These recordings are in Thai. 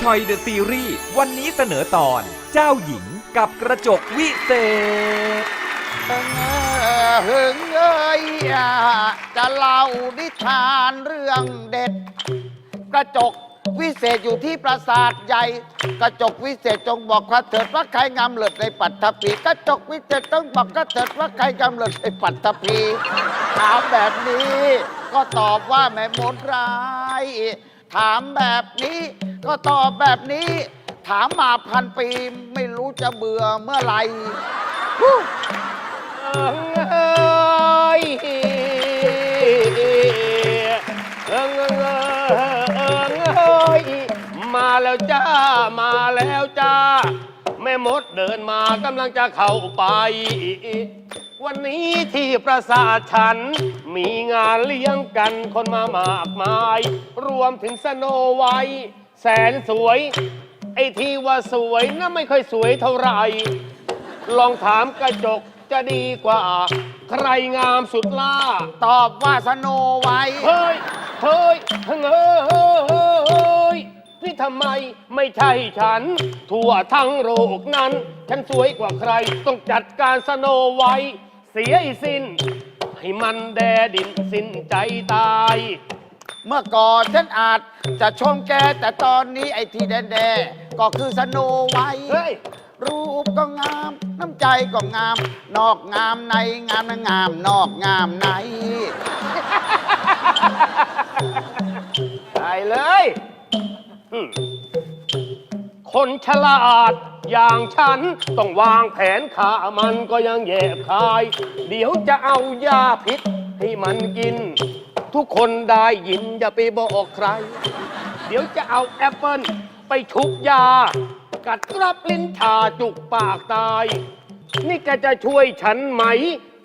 ชอยเดอะซีรีส์วันนี้เสนอตอน เจ้าหญิงกับกระจกวิเศษหึงเอ้ยจะเล่านิทานเรื่องเด็ด กระจกวิเศษอยู่ที่ปราสาทใหญ่ กระจกวิเศษจงบอกข้าเถิดว่าใครงามเลิศในปัตตภีกระจกวิเศษต้องบอกข้าเถิดว่าใครงามเลิศในปัตตภีถามแบบนี้ ก็ตอบว่าแม่มดร้าย ถามแบบนี้ก็ตอบแบบนี้ ถามมาพันปี ไม่รู้จะเบื่อเมื่อไหร่เอ้ยเอิงเอิงเอิงเอ้ยมาแล้วจ้า มาแล้วจ้า แม่มดเดินมากำลังจะเข้าไป วันนี้ที่ปราสาทฉัน มีงานเลี้ยงกันคนมามากมาย รวมถึงสโนไวท์แสนสวย ไอ้ที่ว่าสวยน่ะไม่ค่อยสวยเท่าไหร่ ลองถามกระจกจะดีกว่า ใครงามสุดล่า ตอบว่าสโนไว้เฮ้ย เฮ้ยเฮ้ยเฮ้ยเฮ้ย เฮ้ยนี่ทำไมไม่ใช่ฉัน ทั่วทั้งโลกนั้น ฉันสวยกว่าใคร ต้องจัดการสโนไว้ เสียไอ้สิ้น ให้มันแดดินสิ้นใจตาย เมื่อก่อนฉันอาจจะชมแกแต่ตอนนี้ไอ้ที่แดงๆก็คือสโนไว้เฮ้ย รูปก็งาม น้ำใจก็งาม นอกงามในงามนะงาม นอกงามในได้เลยอืม คนฉลาดอย่างฉัน ต้องวางแผนขามันก็ยังแยบคาย เดี๋ยวจะเอายาพิษให้มันกิน ทุกคนได้ยินอย่าไปบอกใคร เดี๋ยวจะเอาแอปเปิลไปชุบยา กัดกรับลิ้นชาจุกปากตาย นี่แกจะช่วยฉันไหม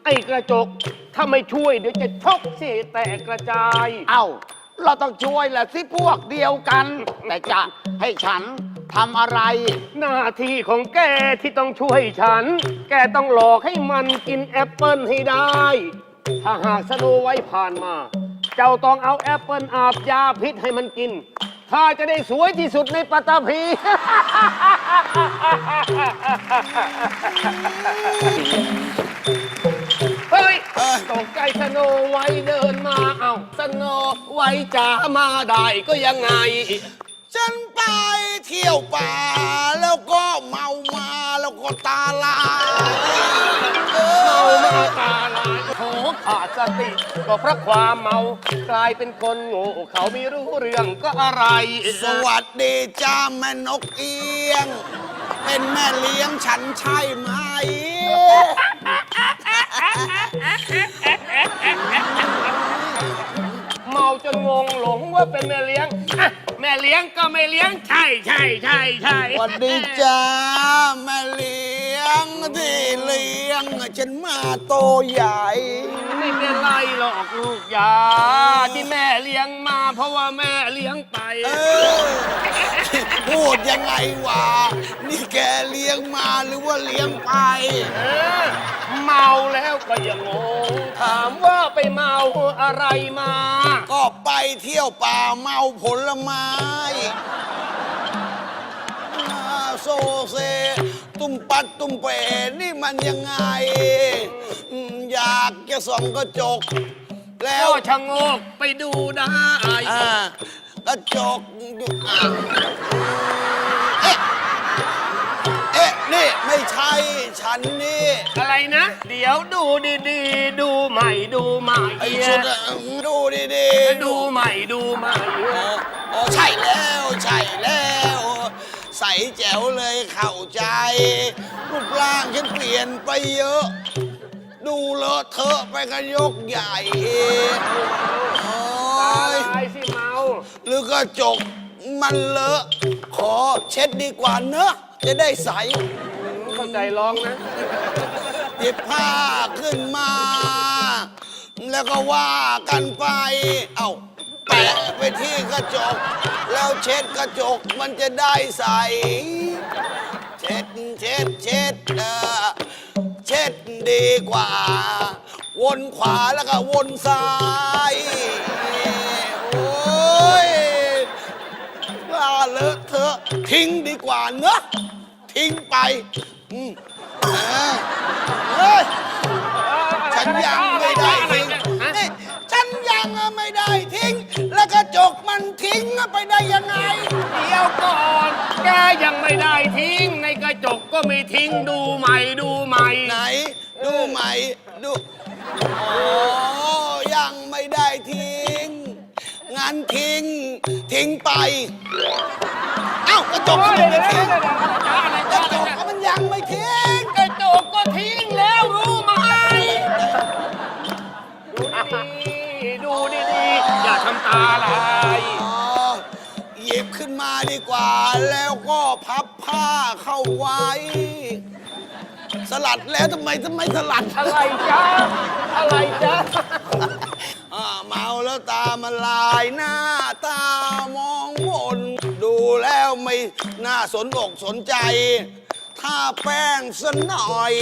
ไอ้กระจก ถ้าไม่ช่วยเดี๋ยวจะชกเสียแตกกระจาย เอ้า เราต้องช่วยแหละสิพวกเดียวกัน แต่จะให้ฉันทำอะไร หน้าที่ของแกที่ต้องช่วยฉัน แกต้องหลอกให้มันกินแอปเปิลให้ได้ ถ้าหากสโนไว้ผ่านมา เจ้าต้องเอาแอปเปิลอาบยาพิษให้มันกิน ถ้าจะได้สวยที่สุดในปัตตภี ตกใจสโนไว้เดินมาเอ้าสโนไว้จะมาได้ก็ยังไง ฉันไปเที่ยวป่า แล้วก็เมามาแล้วก็ตาลายเอเมาอมาตาลายโถขาดสติก็เพราะความเมากลายเป็นคนโง่เขาไม่รู้เรื่องก็อะไรสวัสดีจ้าแม่นกเอียง เป็นแม่เลี้ยงฉันใช่ไหม เมาจนงงหลงว่าเป็นแม่เลี้ยงอะแม่เลี้ยงก็ไม่เลี้ยง ใช่ใช่ใช่ใช่สวัสดีจ้าแม่เลี้ยงที่เลี้ยงฉันมาโตใหญ่ ไม่เป็นไรหรอกลูกยาที่แม่เลี้ยงมา เพราะว่าแม่เลี้ยงไป เออ พูดยังไงวะนี่แกเลี้ยงมาหรือว่าเลี้ยงไป เออ เมาแล้วก็ยังงง ถามว่าไปเมาอะไรมา ก็ไปเที่ยวป่าเมาผลไม้มาโซเซ ตุ้มปัดตุ้มเป๋นี่มันยังไงอืมอยากจะส่องกระจก แล้วก็ชะโงกไปดูได้ อ่ากระจกอยู่อะเอ๊ะเอ๊ะ นี่ไม่ใช่ฉันนี่อะไรนะ เดี๋ยวดูดีๆ ดูใหม่ดูใหม่ไอ้ชุดอะดูดีๆดูใหม่ดูใหม่โอ้โอ้ใช่แล้วใช่แล้ว ใสแจ๋วเลยเข้าใจ รูปร่างฉันเปลี่ยนไปเยอะ ดูเลอะเทอะไปกันยกใหญ่โอ้ตายลายสิเมาหรือกระจกมันเลอะ ขอเช็ดดีกว่าเนอะ จะได้ใส เข้าใจร้องนะ หยิบผ้าขึ้นมา แล้วก็ว่ากันไป เอ้าแปะไปที่กระจก แล้วเช็ดกระจกมันจะได้ใส เช็ดเช็ดเช็ดเออเช็ดดีกว่า วนขวาแล้วก็วนซ้าย โอ้ยว่าเลอะเทอะ ไปอืมเออเฮ้ย ฉันยังไม่ได้ทิ้งนี่ฉันยังไม่ได้ทิ้ง แล้วกระจกมันทิ้งไปได้ยังไง เดี๋ยวก่อน แกยังไม่ได้ทิ้ง ในกระจกก็ไม่ทิ้งดูใหม่ดูใหม่ ไหน ดูไหมดูอ๋อยังไม่ได้ทิ้งงั้นทิ้ง ทิ้งไป เอ้ากระจกก็มันไม่ทิ้งก อย่าทำตาลายอ๋อหยิบขึ้นมาดีกว่า แล้วก็พับผ้าเข้าไว้ สลัดแล้วทำไมทำไมสลัดอะไรจ๊ะ อะไรจ๊ะ อ่าเมาแล้วตามันลายหน้าตามองบนดูแล้วไม่น่าสนอกสนใจถ้าแป้งสักหน่อย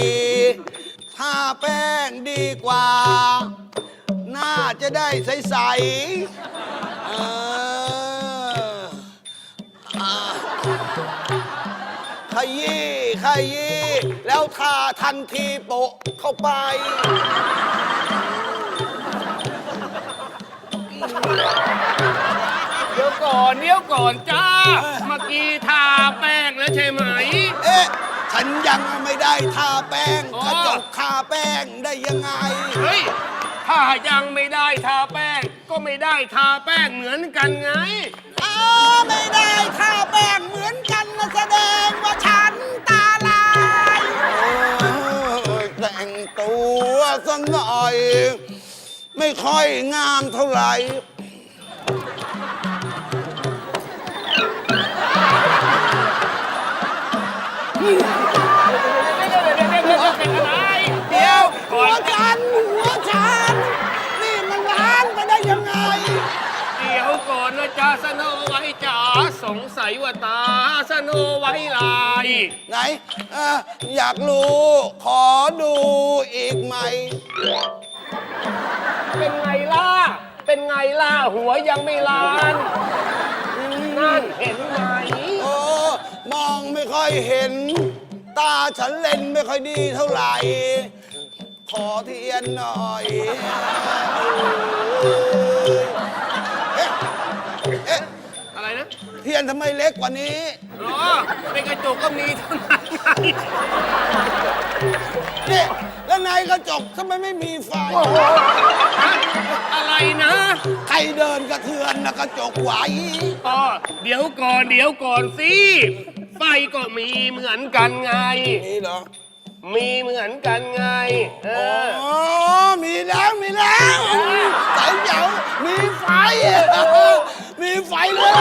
ถ้าแป้งดีกว่า น่าจะได้ใสๆเอออ่าขยี้ขยี้แล้วทาทันทีโปะเข้าไป เดี๋ยวก่อนเดี๋ยวก่อนจ้า เมื่อกี้ทาแป้งแล้วใช่ไหม เอ๊ะ ฉันยังไม่ได้ทาแป้งอ๋อ กระจกทาแป้งได้ยังไง เฮ้ย ถ้ายังไม่ได้ทาแป้ง ก็ไม่ได้ทาแป้งเหมือนกันไงอ้าไม่ได้ทาแป้งเหมือนกันนะแสดงว่าฉันตาลายโอ้ยแต่งตัวสักหน่อย ไม่ค่อยงามเท่าไหร่ จ๊ะสโนไว้จ๋าสงสัยว่าตาสโนไว้ลาย ไหนเอ่ออยากรู้ ขอดูอีกไหม เป็นไงล่ะ เป็นไงล่ะ หัวยังไม่ลาน นั่นเห็นไหม โอ้มองไม่ค่อยเห็น ตาฉันเล่นไม่ค่อยดีเท่าไหร่ ขอเทียนหน่อย เทียนทำไมเล็กกว่านี้ อ๋อในกระจกก็มีเท่านั้นไงนี่แล้วในกระจกทำไมไม่มีไฟฮะอะไรนะใครเดินกระเทือนนะกระจกไหวอ๋อเดี๋ยวก่อนเดี๋ยวก่อนสิไฟก็มีเหมือนกันไง นี่เหรอ มีเหมือนกันไง เอออ๋อมีแล้วมีแล้วใส่เจ๋วมีไฟ มีไฟเลย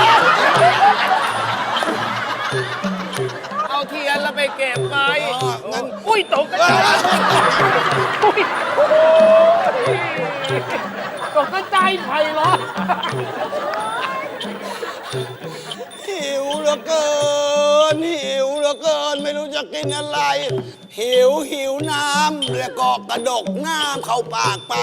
เอาเทียนแล้วไปเก็บไปอ๋องั้น อุ้ยตกกระจายอุ้ยโอ้ยตกกระจายไฟเหรอ หิวเหลือเกิน หิวเหลือเกิน ไม่รู้จะกินอะไร หิวหิวน้ำแล้วก็กระดกน้ำเข้าปากไป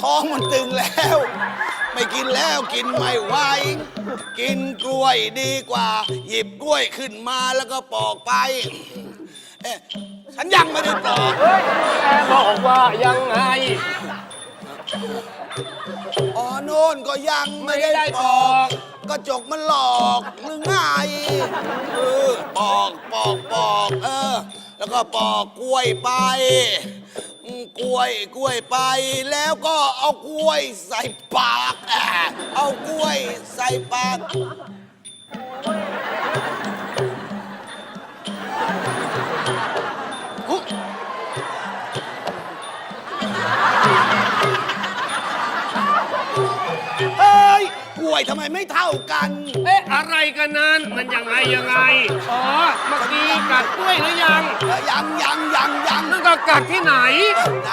ท้องมันตึงแล้ว ไม่กินแล้วกินไม่ไหวกินกล้วยดีกว่า หยิบกล้วยขึ้นมาแล้วก็ปอกไปเอ๊ะฉันยังไม่ได้ปอกแกบอกว่ายังไง อ๋อโน่นก็ยังไม่ได้ปอกกระจกมันหลอกหรือไงเออปอกปอกปอกเออ แล้วก็ปอกกล้วยไปอืม กล้วยกล้วยไป แล้วก็เอากล้วยใส่ปากอะเอากล้วยใส่ปาก วยทำไมไม่เท่ากันเอ๊ะอะไรกันนั้นมันยังไงยังไงอ๋อเมื่อกี้กัดกล้วยหรือยังเออยังยังยังยังนั่นก็กัดที่ไหนเออไหน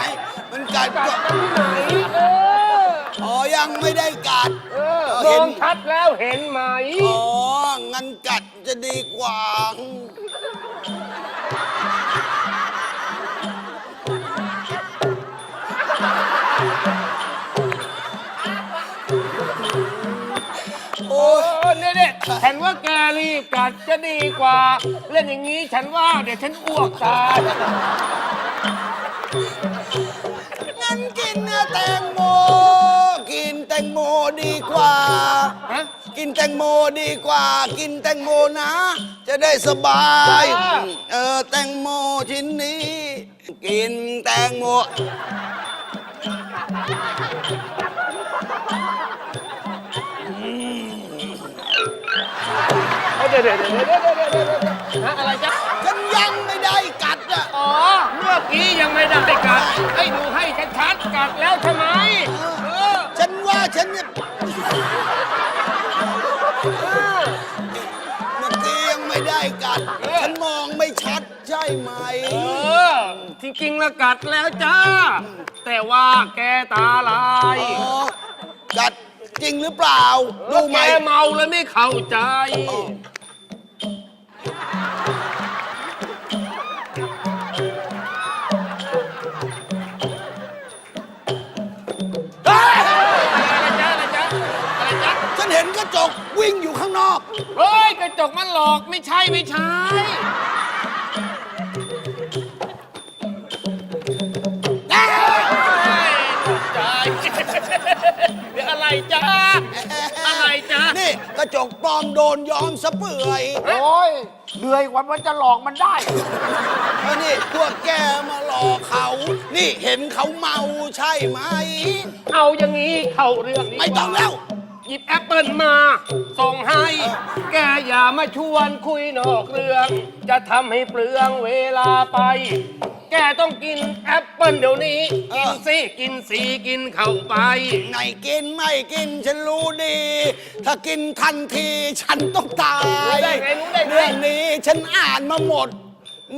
มันกัดกัดก็กันที่ไหนเอออ๋อยังไม่ได้กัดเออเออมเห็อนงชัดแล้วเห็นไหมอ๋องั้นกัดจะดีกว่า โอ้เอยอเนี่ยเนี่ยฉันว่าแกรีบกัดจะดีกว่า เล่นอย่างนี้ฉันว่าเดี๋ยวฉันอ้วกตายงั้นกินเนื้อแตงโม กินแตงโมดีกว่า ฮะกินแตงโมดีกว่า กินแตงโมนะ จะได้สบายจ้าเออแตงโมชิ้นนี้ กินแตงโม ดี๋ยวเดี๋ยวเดี๋ยวเดี๋ยวเดี๋ยวเดี๋ยวเดี๋ยวฮะอะไรจ๊ะฉันยังไม่ได้กัดอะอ๋อเมื่อกี้ยังไม่ได้กัด ให้ดูให้ชัดๆกัดแล้วใช่ไหมเออฉันว่าฉันเนี่ยเมื่อกี้ยังไม่ได้กัด ฉันมองไม่ชัดใช่ไหม เออจริงๆแล้วกัดแล้วจ้า แต่ว่าแกตาลาย อ๋อ กัดจริงหรือเปล่า ดูไหม แกเมาเลยไม่เข้าใจ เฮ้ย กระจกมันหลอกไม่ใช่ไม่ใช่เฮ้ใจเดี๋ยวอะไรจ๊ะอะไรจ๊ะนี่กระจกปลอมโดนย้อมสะเปื่อยโอ้ยเหนื่อยกว่ามันจะหลอกมันได้นี่พวกแกมาหลอกเขา นี่เห็นเขาเมาใช่ไหม เอาอย่างนี้เข้าเรื่องนี้ไม่ต้องแล้ว หยิบแอปเปิลมา ส่งให้ แกอย่ามาชวนคุยนอกเรื่อง จะทำให้เปลืองเวลาไป แกต้องกินแอปเปิลเดี๋ยวนี้เอกิอนสิ กินสีกินเข้าไป ไหนกินไม่กินฉันรู้ดี ถ้ากินทันทีฉันต้องตายรู้ได้ไงรู้ได้ไง เรื่องนี้ฉันอ่านมาหมด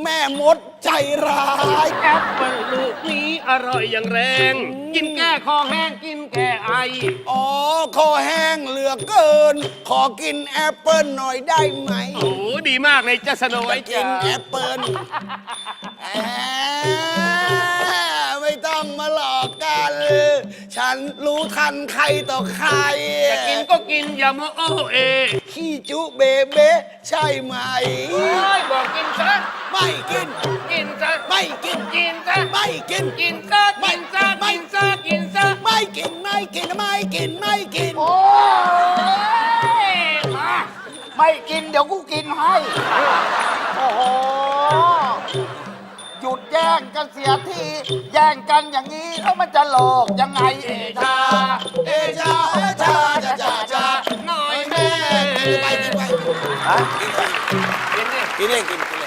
แม่มดใจร้าย แอปเปิลลูกนี้อร่อยอย่างแรง กินแก้คอแห้งกินแก้ไอ อ๋อ คอแห้งเหลือเกิน ขอกินแอปเปิลหน่อยได้ไหมโอ้โหดีมากเลยจะสโนไว้กิจ้านแอปเปิลแหมไม่ต้องมาหลอกกัน ฉันรู้ทันใครต่อใคร จะกินก็กินอย่ามาโอเอขี้จุเบเบใช่ไหมเฮ้ยบอกกินซะ ไม่กิน กินซะไม่กิน กินซะไม่กิน กินซะกินซะกินซะกินซะไม่กินไม่กินไม่กินไม่กิน โอ้ยมาไม่กินเดี๋ยวกูกินให้ โอ้โห หยุดแย่งกันเสียที แย่งกันอย่างนี้แล้วมันจะหลอกยังไงเอชาเอชาเอชาชาชาชาหน่อยแม่กินไปกินไปฮะกินดิกินเลยกินกินเลย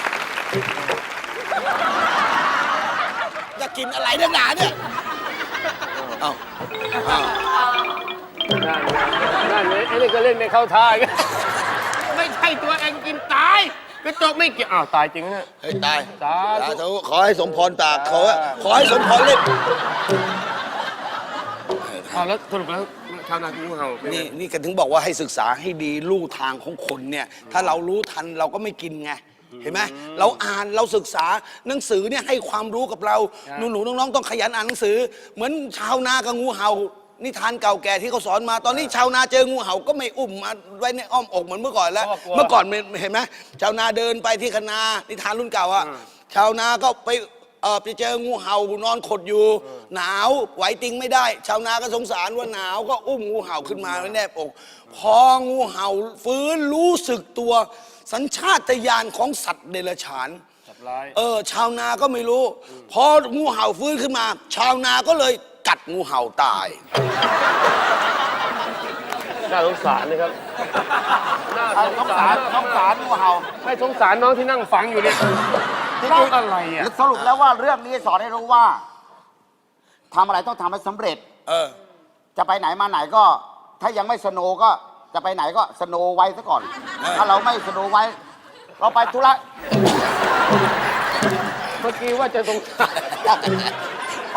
จะกินอะไรนักหนาเนี่ยเอ้าเอ้านั่นเลยไอ้นี่ก็เล่นไม่เข้าท่าอีกไม่ใช่ตัวเองกินตายกระจกไม่เกี่ยวอ้าวตายจริงนะเนี่ย เฮ้ยตายสาธุสาธุขอให้สมพรปากขอขอให้สมพรเล่นอ้าวแล้วสรุปแล้วชาวนากินงูเห่าเป็นไงนี่นี่กันถึงบอกว่าให้ศึกษาให้ดีลู่ทางของคนเนี่ย ถ้าเรารู้ทันเราก็ไม่กินไง เห็นไหมเราอ่านเราศึกษาหนังสือเนี่ยให้ความรู้กับเราหนูหนูๆน้องๆต้องขยันอ่านหนังสือ เหมือนชาวนากับงูเห่านิทานเก่าแก่ที่เขาสอนมา ตอนนี้ชาวนาเจองูเห่าก็ไม่อุ้มมาไว้ในอ้อมอกเหมือนเมื่อก่อนแล้วเมื่อก่อนเห็นไหมชาวนาเดินไปที่คณานิทานรุ่นเก่าอะชาวนาก็ไป เออไปเจองูเห่านอนขดอยู่ หนาวไหวติงไม่ได้ ชาวนาก็สงสารว่าหนาวก็อุ้มงูเห่าขึ้นมาไว้แนบอกพองูเห่าฟื้นรู้สึกตัว สัญชาตญาณของสัตว์เดรัจฉานจับร้ายเออ ชาวนาก็ไม่รู้พองูเห่าฟื้นขึ้นมา ชาวนาก็เลยกัดงูเห่าตาย น่าสงสารเลยครับน่าเอาสงสารสงสารงูเห่าไม่สงสารน้องที่นั่งฟังอยู่เนี่ย น้องอะไรอะสรุปแล้วว่าเรื่องนี้สอนให้รู้ว่าทำอะไรต้องทำให้สำเร็จ เออ จะไปไหนมาไหนก็ ถ้ายังไม่สโนว์ก็จะไปไหนก็สโนว์ไว้ซะก่อน เออ ถ้าเราไม่สโนว์ไว้ เราไปธุระเมื่อกี้ว่าจะสงสาร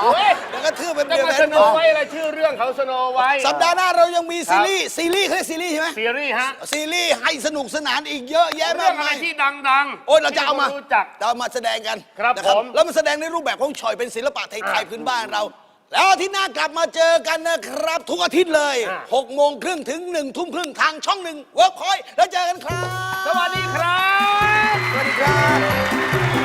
เฮ้ยแล้วก็ทื่อเป็นเดือนแล้วสโนไว้อะไรชื่อเรื่องเขาสโนไว้สัปดาห์หน้าเรายังมีซีรีส์ซีรีส์เครยซีรีส์ใช่ไหมซีรีส์ฮะซีรีส์ให้สนุกสนานอีกเยอะแยะเรื่มาอกงอะมาไรยที่ดังๆโอ้ยเราจะเอามาจัเรามาแสดงกันครับผม แล้วมาแสดงในรูปแบบของฉอยเป็นศิลปะไทยๆพื้นบ้านเรา แล้วที่หน้ากลับมาเจอกันนะครับ ทุกอาทิตย์เลยหกโมงครึ่งถึงหนึ่งทุ่มครึ่งทางช่องหนึ่งเวิร์คพอยแล้วเจอกันครับ สวัสดีครับ สวัสดีครับ